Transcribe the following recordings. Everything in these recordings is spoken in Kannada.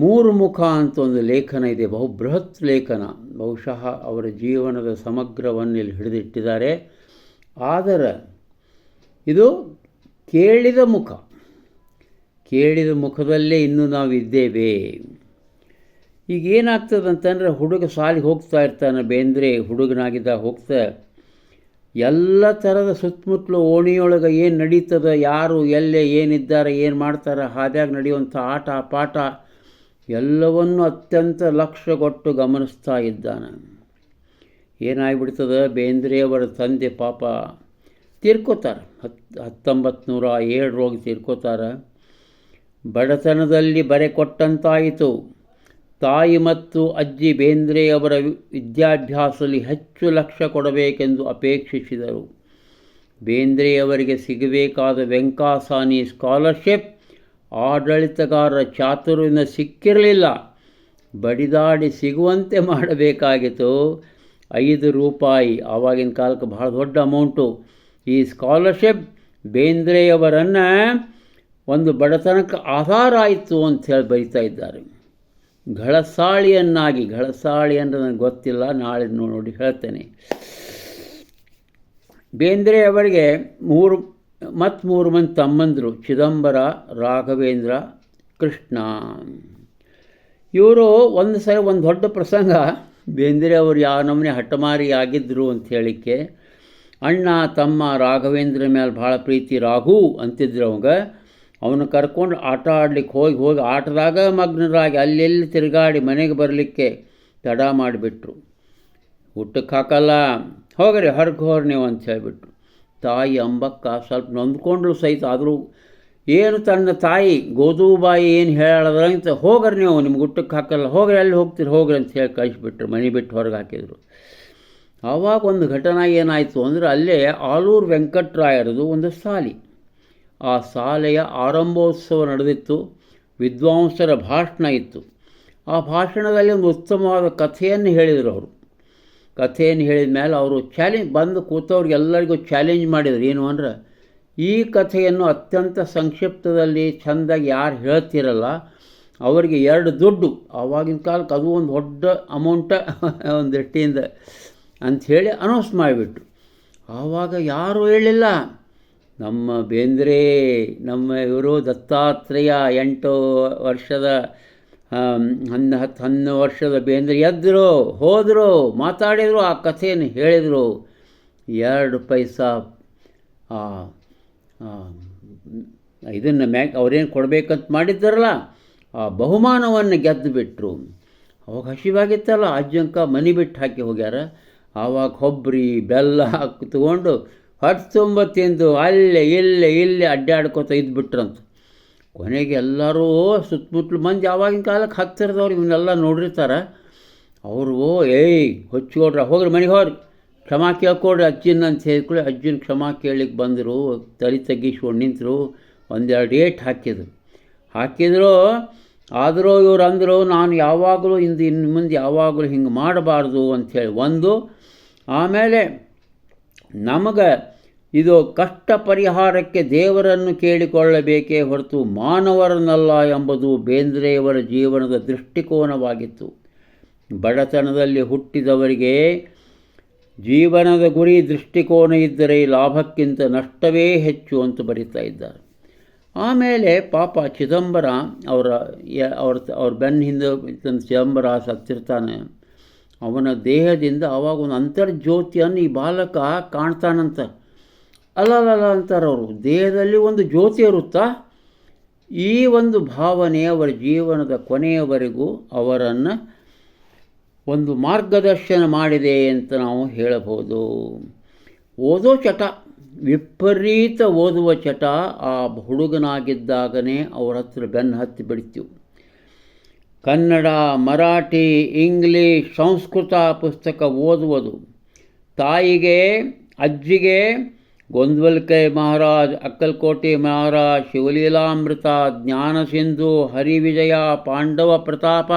ಮೂರು ಮುಖ ಅಂತ ಒಂದು ಲೇಖನ ಇದೆ ಬಹು ಬೃಹತ್ ಲೇಖನ. ಬಹುಶಃ ಅವರ ಜೀವನದ ಸಮಗ್ರವನ್ನು ಇಲ್ಲಿ ಹಿಡಿದಿಟ್ಟಿದ್ದಾರೆ. ಆದರೆ ಇದು ಕೇಳಿದ ಮುಖ. ಕೇಳಿದ ಮುಖದಲ್ಲೇ ಇನ್ನೂ ನಾವು ಇದ್ದೇವೆ. ಈಗ ಏನಾಗ್ತದೆ ಅಂತಂದರೆ ಹುಡುಗ ಸಾಲಿಗೆ ಹೋಗ್ತಾ ಇರ್ತಾನೆ ಬೇಂದ್ರೆ, ಹುಡುಗನಾಗಿದ್ದ ಹೋಗ್ತಾ, ಎಲ್ಲ ಥರದ ಸುತ್ತಮುತ್ತಲು ಓಣಿಯೊಳಗೆ ಏನು ನಡೀತದೆ, ಯಾರು, ಎಲ್ಲೇ, ಏನಿದ್ದಾರೆ, ಏನು ಮಾಡ್ತಾರೆ, ಹಾದ್ಯಾಗ ನಡೆಯುವಂಥ ಆಟ, ಪಾಠ ಎಲ್ಲವನ್ನು ಅತ್ಯಂತ ಲಕ್ಷ್ಯಗೊಟ್ಟು ಗಮನಿಸ್ತಾ ಇದ್ದಾನೆ. ಏನಾಗ್ಬಿಡ್ತದೆ ಬೇಂದ್ರೆಯವರ ತಂದೆ ಪಾಪ ತೀರ್ಕೋತಾರೆ. ಹತ್ತು ಹತ್ತೊಂಬತ್ತು ನೂರ ತೀರ್ಕೋತಾರೆ. ಬಡತನದಲ್ಲಿ ಬರೆ ಕೊಟ್ಟಂತಾಯಿತು. ತಾಯಿ ಮತ್ತು ಅಜ್ಜಿ ಬೇಂದ್ರೆಯವರ ವಿದ್ಯಾಭ್ಯಾಸದಲ್ಲಿ ಹೆಚ್ಚು ಲಕ್ಷ್ಯ ಕೊಡಬೇಕೆಂದು ಅಪೇಕ್ಷಿಸಿದರು. ಬೇಂದ್ರೆಯವರಿಗೆ ಸಿಗಬೇಕಾದ ವೆಂಕಾಸಾನಿ ಸ್ಕಾಲರ್ಶಿಪ್ ಆಡಳಿತಗಾರರ ಚಾತುರ್ಯದಿಂದ ಸಿಕ್ಕಿರಲಿಲ್ಲ. ಬಡಿದಾಡಿ ಸಿಗುವಂತೆ ಮಾಡಬೇಕಾಗಿತ್ತು. ಐದು ರೂಪಾಯಿ, ಆವಾಗಿನ ಕಾಲಕ್ಕೆ ಬಹಳ ದೊಡ್ಡ ಅಮೌಂಟು. ಈ ಸ್ಕಾಲರ್ಶಿಪ್ ಬೇಂದ್ರೆಯವರನ್ನು ಒಂದು ಬಡತನಕ್ಕೆ ಆಧಾರ ಆಯಿತು ಅಂತ ಹೇಳಿ ಬರಿತಾ ಇದ್ದಾರೆ. ಘಳಸಾಳಿಯನ್ನಾಗಿ, ಘಳಸಾಳಿ ಅಂದರೆ ನನಗೆ ಗೊತ್ತಿಲ್ಲ, ನಾಳೆ ನೋಡಿ ಹೇಳ್ತೇನೆ. ಬೇಂದ್ರೆ ಅವರಿಗೆ ಮೂರು ಮತ್ತು ಮೂರು ಮಂದಿ ತಮ್ಮಂದರು, ಚಿದಂಬರ, ರಾಘವೇಂದ್ರ, ಕೃಷ್ಣ. ಇವರು ಒಂದು ಸಲ ಒಂದು ದೊಡ್ಡ ಪ್ರಸಂಗ, ಬೇಂದ್ರೆ ಅವರು ಯಾವ ನಮೂನೆ ಹಠಮಾರಿ ಆಗಿದ್ದರು ಅಂತ ಹೇಳಿಕ್ಕೆ, ಅಣ್ಣ, ತಮ್ಮ, ರಾಘವೇಂದ್ರ ಮೇಲೆ ಭಾಳ ಪ್ರೀತಿ, ರಾಘು ಅಂತಿದ್ರು ಅವಾಗ. ಅವನು ಕರ್ಕೊಂಡು ಆಟ ಆಡ್ಲಿಕ್ಕೆ ಹೋಗಿ ಹೋಗಿ ಆಟದಾಗ ಮಗ್ನರಾಗಿ ಅಲ್ಲೆಲ್ಲಿ ತಿರುಗಾಡಿ ಮನೆಗೆ ಬರಲಿಕ್ಕೆ ತಡ ಮಾಡಿಬಿಟ್ರು. ಊಟಕ್ಕೆ ಹಾಕಲ್ಲ, ಹೋಗ್ರಿ, ಹೊರಗೆ ಹೋಗ್ರಿ ನೀವು ಅಂತ ಹೇಳಿಬಿಟ್ರು. ತಾಯಿ ಅಂಬಕ್ಕ ಸ್ವಲ್ಪ ನೊಂದ್ಕೊಂಡ್ಲು ಸಹಿತ. ಆದರೂ ಏನು ತನ್ನ ತಾಯಿ ಗೋಧೂಬಾಯಿ ಏನು ಹೇಳದ್ರ ಅಂತ ಹೋಗ್ರಿ ನೀವು ನಿಮ್ಗೆ ಊಟಕ್ಕೆ ಹಾಕಲ್ಲ, ಹೋಗ್ರಿ ಅಲ್ಲಿ ಹೋಗ್ತೀರಿ, ಹೋಗ್ರಿ ಅಂತ ಹೇಳಿ ಕಳಿಸ್ಬಿಟ್ರು, ಮನೆ ಬಿಟ್ಟು ಹೊರಗೆ ಹಾಕಿದರು. ಆವಾಗ ಒಂದು ಘಟನೆ ಏನಾಯಿತು ಅಂದರೆ ಅಲ್ಲೇ ಆಲೂರು ವೆಂಕಟರಾಯರದು ಒಂದು ಸಾಲಿ. ಆ ಶಾಲೆಯ ಆರಂಭೋತ್ಸವ ನಡೆದಿತ್ತು, ವಿದ್ವಾಂಸರ ಭಾಷಣ ಇತ್ತು. ಆ ಭಾಷಣದಲ್ಲಿ ಒಂದು ಉತ್ತಮವಾದ ಕಥೆಯನ್ನು ಹೇಳಿದರು ಅವರು. ಕಥೆಯನ್ನು ಹೇಳಿದ ಮೇಲೆ ಅವರು ಚಾಲೆಂಜ್ ಬಂದು ಕೂತವ್ರಿಗೆಲ್ಲರಿಗೂ ಚಾಲೆಂಜ್ ಮಾಡಿದರು. ಏನು ಅಂದ್ರೆ, ಈ ಕಥೆಯನ್ನು ಅತ್ಯಂತ ಸಂಕ್ಷಿಪ್ತದಲ್ಲಿ ಚೆಂದಾಗಿ ಯಾರು ಹೇಳ್ತಿರಲ್ಲ, ಅವರಿಗೆ ಎರಡು ದುಡ್ಡು, ಆವಾಗಿನ ಕಾಲಕ್ಕೆ ಅದು ಒಂದು ದೊಡ್ಡ ಅಮೌಂಟ ಒಂದು ದೃಷ್ಟಿಯಿಂದ ಅಂಥೇಳಿ ಅನೌನ್ಸ್ ಮಾಡಿಬಿಟ್ರು. ಆವಾಗ ಯಾರೂ ಹೇಳಿಲ್ಲ, ನಮ್ಮ ಬೇಂದ್ರೆ, ನಮ್ಮ ಇವರು ದತ್ತಾತ್ರೇಯ ಎಂಟು ವರ್ಷದ ಹನ್ನ ಹತ್ತು ಹನ್ನು ವರ್ಷದ ಬೇಂದ್ರೆ ಎದ್ದರು ಹೋದರು, ಮಾತಾಡಿದರು, ಆ ಕಥೆಯನ್ನು ಹೇಳಿದರು. ಎರಡು ಪೈಸಾ ಇದನ್ನು ಮ್ಯಾಕ್, ಅವ್ರೇನು ಕೊಡಬೇಕಂತ ಮಾಡಿದ್ದಾರಲ್ಲ, ಆ ಬಹುಮಾನವನ್ನು ಗೆದ್ದು ಬಿಟ್ಟರು ಅವಾಗ ಹಸಿವಾಗಿತ್ತಲ್ಲ, ಅಜ್ಜಂಕ ಮನೆ ಬಿಟ್ಟು ಹಾಕಿ ಹೋಗ್ಯಾರ. ಆವಾಗ ಕೊಬ್ಬರಿ, ಬೆಲ್ಲ ಹಾಕಿ ತಗೊಂಡು ಹೊಟ್ಟೆ ತುಂಬ ತಿಂದು ಅಲ್ಲೇ, ಇಲ್ಲೇ ಇಲ್ಲೇ ಅಡ್ಡಾಡ್ಕೊತ ಇದ್ಬಿಟ್ರಂತ. ಕೊನೆಗೆ ಎಲ್ಲರೂ ಸುತ್ತಮುತ್ತಲು ಮಂದಿ ಆವಾಗಿನ ಕಾಲಕ್ಕೆ ಹತ್ತಿರದವ್ರು ಇವನ್ನೆಲ್ಲ ನೋಡಿರ್ತಾರೆ. ಅವರು, ಏಯ್, ಹೊಚ್ಕೊಡ್ರ, ಹೋಗ್ರಿ ಮನೆಗೆ ಹೋಗ್ರಿ. ಕ್ಷಮಾ ಕೇಳ್ಕೊಡ್ರಿ ಅಜ್ಜಿನ ಅಂತ ಹೇಳ್ಕೊಳ್ಳಿ ಅಜ್ಜಿನ ಕ್ಷಮಾ ಕೇಳಲಿಕ್ಕೆ ಬಂದರು. ತಲೆ ತಗ್ಗಿಸ್ಕೊಂಡು ನಿಂತರು. ಒಂದೆರಡು ಏಟ್ ಹಾಕಿದ್ರು. ಹಾಕಿದ್ರು, ಆದರೂ ಇವ್ರು ಅಂದರು, ನಾನು ಯಾವಾಗಲೂ ಇಂದು ಇನ್ನು ಮುಂದೆ ಯಾವಾಗಲೂ ಹಿಂಗೆ ಮಾಡಬಾರ್ದು ಅಂಥೇಳಿ ಒಂದು. ಆಮೇಲೆ ನಮಗೆ ಇದು ಕಷ್ಟ ಪರಿಹಾರಕ್ಕೆ ದೇವರನ್ನು ಕೇಳಿಕೊಳ್ಳಬೇಕೇ ಹೊರತು ಮಾನವರನ್ನಲ್ಲ ಎಂಬುದು ಬೇಂದ್ರೆಯವರ ಜೀವನದ ದೃಷ್ಟಿಕೋನವಾಗಿತ್ತು. ಬಡತನದಲ್ಲಿ ಹುಟ್ಟಿದವರಿಗೆ ಜೀವನದ ಗುರಿ ದೃಷ್ಟಿಕೋನ ಇದ್ದರೆ ಲಾಭಕ್ಕಿಂತ ನಷ್ಟವೇ ಹೆಚ್ಚು ಅಂತ ಬರೀತಾ ಇದ್ದಾರೆ. ಆಮೇಲೆ ಪಾಪ ಚಿದಂಬರ ಅವರ, ಅವ್ರ ಅವ್ರ ಬೆನ್ನ ಹಿಂದೆ ಚಿದಂಬರ ಸತ್ತಿರ್ತಾನೆ. ಅವನ ದೇಹದಿಂದ ಅವಾಗ ಒಂದು ಅಂತರ್ಜ್ಯೋತಿಯನ್ನು ಈ ಬಾಲಕ ಕಾಣ್ತಾನಂತ. ಅಲ್ಲಲ್ಲ ಅಂತಾರೆ ಅವರು. ದೇಹದಲ್ಲಿ ಒಂದು ಜ್ಯೋತಿ ಇರುತ್ತಾ? ಈ ಒಂದು ಭಾವನೆ ಅವರ ಜೀವನದ ಕೊನೆಯವರೆಗೂ ಅವರನ್ನು ಒಂದು ಮಾರ್ಗದರ್ಶನ ಮಾಡಿದೆ ಅಂತ ನಾವು ಹೇಳಬಹುದು. ಓದೋ ಚಟ, ವಿಪರೀತ ಓದುವ ಚಟ ಆ ಹುಡುಗನಾಗಿದ್ದಾಗನೇ ಅವರ ಹತ್ರ ಬೆನ್ನು ಹತ್ತಿ ಬಿಡ್ತೀವಿ. ಕನ್ನಡ, ಮರಾಠಿ, ಇಂಗ್ಲೀಷ್, ಸಂಸ್ಕೃತ ಪುಸ್ತಕ ಓದುವುದು ತಾಯಿಗೆ, ಅಜ್ಜಿಗೆ ಗೊಂದ್ವಲ್ಕೈ ಮಹಾರಾಜ್, ಅಕ್ಕಲ್ಕೋಟೆ ಮಹಾರಾಜ್, ಶಿವಲೀಲಾಮೃತ, ಜ್ಞಾನಸಿಂಧು, ಹರಿವಿಜಯ, ಪಾಂಡವ ಪ್ರತಾಪ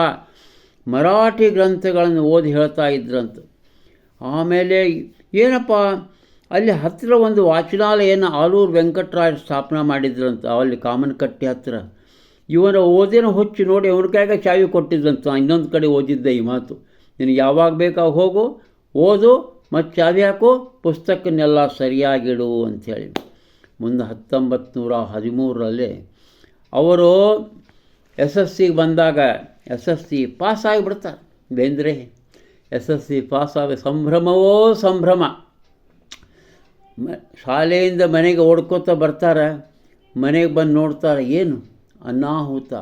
ಮರಾಠಿ ಗ್ರಂಥಗಳನ್ನು ಓದಿ ಹೇಳ್ತಾ ಇದ್ರಂತ. ಆಮೇಲೆ ಏನಪ್ಪ, ಅಲ್ಲಿ ಹತ್ತಿರ ಒಂದು ವಾಚನಾಲಯನ ಆಲೂರು ವೆಂಕಟರಾಯ ಸ್ಥಾಪನೆ ಮಾಡಿದ್ರಂತ, ಅಲ್ಲಿ ಕಾಮನಕಟ್ಟೆ ಹತ್ತಿರ. ಇವನ ಓದಿನ ಹುಚ್ಚು ನೋಡಿ ಅವನ ಕೈಗೆ ಚಾವಿ ಕೊಟ್ಟಿದ್ದಂತ ಇನ್ನೊಂದು ಕಡೆ ಓದಿದ್ದೆ ಈ ಮಾತು. ನಿನಗೆ ಯಾವಾಗ ಬೇಕಾಗ ಹೋಗು, ಓದು ಮತ್ತು ಯಾವ್ಯಾಕೋ ಪುಸ್ತಕನೆಲ್ಲ ಸರಿಯಾಗಿಡು ಅಂಥೇಳಿ. ಮುಂದೆ ಹತ್ತೊಂಬತ್ತು ನೂರ ಹದಿಮೂರರಲ್ಲಿ ಅವರು ಎಸ್ ಎಸ್ ಸಿಗೆ ಬಂದಾಗ ಎಸ್ ಎಸ್ ಸಿ ಪಾಸ್ ಆಗಿಬಿಡ್ತಾರೆ ಬೇಂದ್ರೆ ಎಸ್ ಎಸ್ ಸಿ ಪಾಸಾದ ಸಂಭ್ರಮವೋ ಸಂಭ್ರಮ. ಶಾಲೆಯಿಂದ ಮನೆಗೆ ಓಡ್ಕೋತಾ ಬರ್ತಾರೆ. ಮನೆಗೆ ಬಂದು ನೋಡ್ತಾರೆ, ಏನು? ಅನಾಹುತ.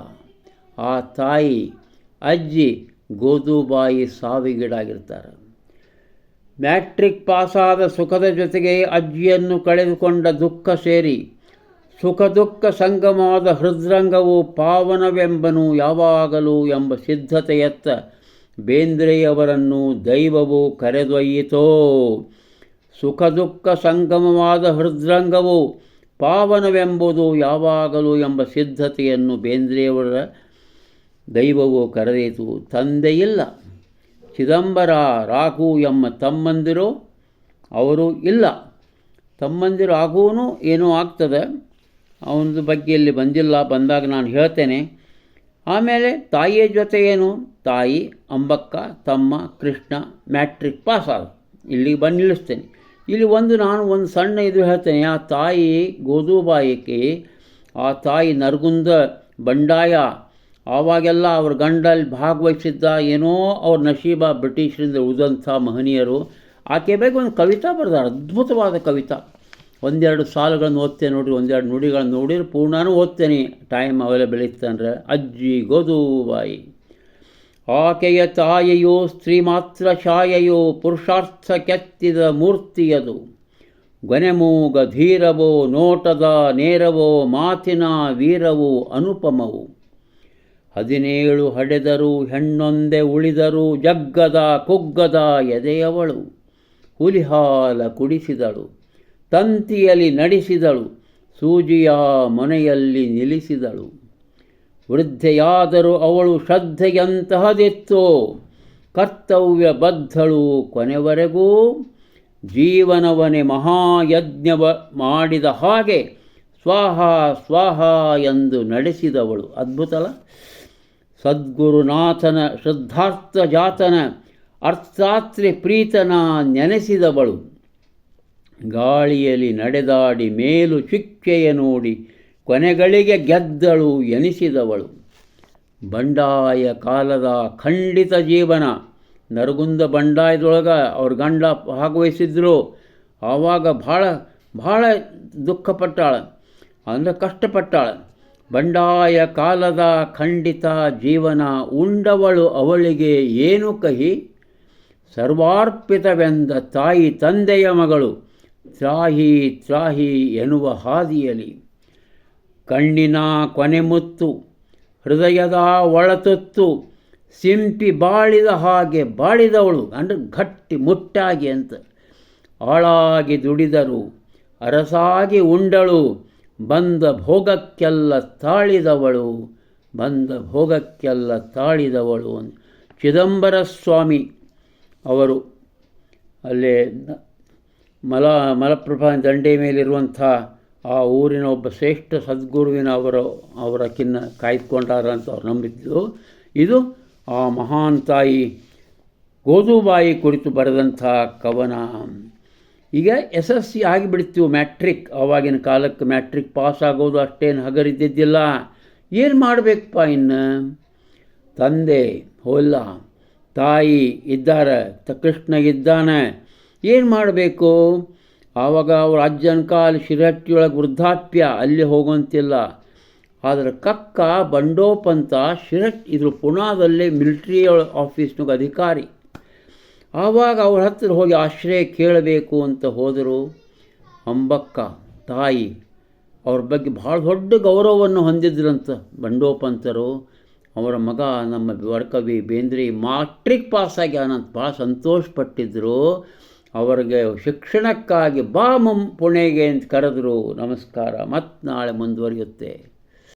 ಆ ತಾಯಿ, ಅಜ್ಜಿ ಗೋದುಬಾಯಿ ಸಾವಿಗೀಡಾಗಿರ್ತಾರೆ. ಮ್ಯಾಟ್ರಿಕ್ ಪಾಸಾದ ಸುಖದ ಜೊತೆಗೆ ಅಜ್ಜಿಯನ್ನು ಕಳೆದುಕೊಂಡ ದುಃಖ ಸೇರಿ. ಸುಖ ದುಃಖ ಸಂಗಮವಾದ ಹೃದ್ರಂಗವು ಪಾವನವೆಂಬನು ಯಾವಾಗಲೂ ಎಂಬ ಸಿದ್ಧತೆಯತ್ತ ಬೇಂದ್ರೆಯವರನ್ನು ದೈವವು ಕರೆದೊಯ್ಯಿತೋ. ಸುಖ ದುಃಖ ಸಂಗಮವಾದ ಹೃದ್ರಂಗವು ಪಾವನವೆಂಬುದು ಯಾವಾಗಲೂ ಎಂಬ ಸಿದ್ಧತೆಯನ್ನು ಬೇಂದ್ರೆಯವರ ದೈವವು ಕರೆದಿತು ತಂದೆಯಿಲ್ಲ. ಚಿದಂಬರ ರಾಘು ಎಂಬ ತಮ್ಮಂದಿರು ಅವರು ಇಲ್ಲ. ತಮ್ಮಂದಿರು ಆಗುವನು ಏನೂ ಆಗ್ತದೆ. ಅವನದು ಬಗ್ಗೆ ಇಲ್ಲಿ ಬಂದಿಲ್ಲ. ಬಂದಾಗ ನಾನು ಹೇಳ್ತೇನೆ. ಆಮೇಲೆ ತಾಯಿಯ ಜೊತೆ ಏನು? ತಾಯಿ, ಅಂಬಕ್ಕ, ತಮ್ಮ, ಕೃಷ್ಣ, ಮ್ಯಾಟ್ರಿಕ್ ಪಾಸ್ ಆದ. ಇಲ್ಲಿಗೆ ಬಂದು ನಿಲ್ಲಿಸ್ತೇನೆ. ಇಲ್ಲಿ ಒಂದು ನಾನು ಒಂದು ಸಣ್ಣ ಇದು ಹೇಳ್ತೇನೆ. ಆ ತಾಯಿ ಗೋದುಬಾಯಿಕೆ ಆ ತಾಯಿ ನರಗುಂದ ಬಂಡಾಯ ಆವಾಗೆಲ್ಲ ಅವ್ರ ಗಂಡಲ್ಲಿ ಭಾಗವಹಿಸಿದ್ದ ಏನೋ ಅವ್ರ ನಶೀಬ ಬ್ರಿಟಿಷರಿಂದ ಉಳಿದಂಥ ಮಹನೀಯರು, ಆಕೆ ಬೇಗ ಒಂದು ಕವಿತಾ ಬರೆದಾರೆ ಅದ್ಭುತವಾದ ಕವಿತಾ. ಒಂದೆರಡು ಸಾಲುಗಳನ್ನು ಓದ್ತೇನೆ ನೋಡಿರಿ, ಒಂದೆರಡು ನುಡಿಗಳನ್ನು ನೋಡಿದ್ರೆ ಪೂರ್ಣನೂ ಓದ್ತೇನೆ. ಟೈಮ್ ಅವೈಲೇಬಲ್ ಇತ್ತಂದ್ರೆ ಅಜ್ಜಿ ಗೋಧೂಬಾಯಿ ಆಕೆಯ ತಾಯೆಯೋ ಸ್ತ್ರೀ ಮಾತ್ರ ಛಾಯೆಯೋ ಪುರುಷಾರ್ಥ ಕೆತ್ತಿದ ಮೂರ್ತಿಯದು. ಗೊನೆಮೂಗ ಧೀರವೋ, ನೋಟದ ನೇರವೋ, ಮಾತಿನ ವೀರವೋ, ಅನುಪಮವು. ಹದಿನೇಳು ಹಡೆದರು ಹೆಣ್ಣೊಂದೆ ಉಳಿದರು ಜಗ್ಗದ ಕುಗ್ಗದ ಎದೆಯವಳು. ಹುಲಿಹಾಲ ಕುಡಿಸಿದಳು, ತಂತಿಯಲ್ಲಿ ನಡೆಸಿದಳು, ಸೂಜಿಯ ಮನೆಯಲ್ಲಿ ನಿಲ್ಲಿಸಿದಳು. ವೃದ್ಧೆಯಾದರೂ ಅವಳು ಶ್ರದ್ಧೆಯಂತಹದಿತ್ತು. ಕರ್ತವ್ಯ ಬದ್ಧಳು ಕೊನೆವರೆಗೂ ಜೀವನವನೆ ಮಹಾಯಜ್ಞವ ಮಾಡಿದ ಹಾಗೆ ಸ್ವಾಹ ಸ್ವಾಹ ಎಂದು ನಡೆಸಿದವಳು. ಅದ್ಭುತಲ? ಸದ್ಗುರುನಾಥನ ಶ್ರದ್ಧಾರ್ಥ ಜಾತನ ಅರ್ಥಾತ್ರಿ ಪ್ರೀತನ ನೆನೆಸಿದವಳು. ಗಾಳಿಯಲ್ಲಿ ನಡೆದಾಡಿ ಮೇಲು ಶಿಕ್ಷೆಯ ನೋಡಿ ಕೊನೆಗಳಿಗೆ ಗೆದ್ದಳು ಎನಿಸಿದವಳು. ಬಂಡಾಯ ಕಾಲದ ಖಂಡಿತ ಜೀವನ. ನರಗುಂದ ಬಂಡಾಯದೊಳಗೆ ಅವ್ರ ಗಂಡ ಭಾಗವಹಿಸಿದ್ರು. ಆವಾಗ ಭಾಳ ಭಾಳ ದುಃಖಪಟ್ಟಾಳ. ಅಂದರೆ ಕಷ್ಟಪಟ್ಟಾಳ. ಬಂಡಾಯ ಕಾಲದ ಖಂಡಿತ ಜೀವನ ಉಂಡವಳು ಅವಳಿಗೆ ಏನು ಕಹಿ? ಸರ್ವಾರ್ಪಿತವೆಂದ ತಾಯಿ ತಂದೆಯ ಮಗಳು ತ್ರಾಹಿ ತ್ರಾಹಿ ಎನ್ನುವ ಹಾದಿಯಲಿ. ಕಣ್ಣಿನ ಕೊನೆಮುತ್ತು ಹೃದಯದ ಒಳತೊತ್ತು, ಸಿಂಪಿ ಬಾಳಿದ ಹಾಗೆ ಬಾಳಿದವಳು ಅಂದರೆ ಗಟ್ಟಿ ಮುಟ್ಟಾಗಿ ಅಂತ. ಆಳಾಗಿ ದುಡಿದರು, ಅರಸಾಗಿ ಉಂಡಳು ಬಂದ ಭೋಗಕ್ಕೆಲ್ಲ ತಾಳಿದವಳು, ಬಂದ ಭೋಗಕ್ಕೆಲ್ಲ ತಾಳಿದವಳು ಚಿದಂಬರ ಸ್ವಾಮಿ ಅವರು. ಅಲ್ಲೇ ಮಲ ಮಲಪ್ರಭಾ ದಂಡೆ ಮೇಲಿರುವಂಥ ಆ ಊರಿನ ಒಬ್ಬ ಶ್ರೇಷ್ಠ ಸದ್ಗುರುವಿನ ಅವರು, ಅವರ ಕಿನ್ನ ಕಾಯ್ದುಕೊಂಡಾರ ಅಂತ ಅವ್ರು ನಂಬಿದ್ದು. ಇದು ಆ ಮಹಾನ್ ತಾಯಿ ಗೋದುಬಾಯಿ ಕುರಿತು ಬರೆದಂಥ ಕವನ. ಈಗ ಎಸ್ ಎಸ್ ಸಿ ಆಗಿಬಿಡ್ತೀವಿ ಮ್ಯಾಟ್ರಿಕ್ ಆವಾಗಿನ ಕಾಲಕ್ಕೆ ಮ್ಯಾಟ್ರಿಕ್ ಪಾಸ್ ಆಗೋದು ಅಷ್ಟೇನು ಹಗರಿದ್ದಿದ್ದಿಲ್ಲ. ಏನು ಮಾಡಬೇಕಪ್ಪ ಇನ್ನು? ತಂದೆ ಹೋಲ್ಲ ತಾಯಿ ಇದ್ದಾರೆ, ತ ಕೃಷ್ಣ ಇದ್ದಾನೆ. ಏನು ಮಾಡಬೇಕು? ಆವಾಗ ಅವ್ರ ಅಜ್ಜನ ಕಾಲ ಶಿರಹಟ್ಟಿಯೊಳಗೆ ವೃದ್ಧಾಪ್ಯ, ಅಲ್ಲಿ ಹೋಗುವಂತಿಲ್ಲ. ಆದರೆ ಕಕ್ಕ ಬಂಡೋಪಂತ ಶಿರಟ್ ಇದ್ರ ಪುಣಾದಲ್ಲೇ ಮಿಲಿಟ್ರಿ ಆಫೀಸ್ನಾಗ ಅಧಿಕಾರಿ. ಆವಾಗ ಅವ್ರ ಹತ್ತಿರ ಹೋಗಿ ಆಶ್ರಯ ಕೇಳಬೇಕು ಅಂತ ಹೋದರು ಅಂಬಕ್ಕ ತಾಯಿ ಅವ್ರ ಬಗ್ಗೆ ಭಾಳ ದೊಡ್ಡ ಗೌರವವನ್ನು ಹೊಂದಿದ್ರಂತ ಬಂಡೋಪಂತರು. ಅವರ ಮಗ ನಮ್ಮ ವರ್ಕವಿ ಬೇಂದ್ರಿ ಮಾಟ್ರಿಕ್ ಪಾಸಾಗಿ ಅನಂತ ಭಾಳ ಸಂತೋಷಪಟ್ಟಿದ್ದರು ಅವರಿಗೆ ಶಿಕ್ಷಣಕ್ಕಾಗಿ ಬಾ ಮುಂ ಪುಣೆಗೆ ಅಂತ ಕರೆದ್ರು ನಮಸ್ಕಾರ. ಮತ್ತು ನಾಳೆ ಮುಂದುವರಿಯುತ್ತೆ.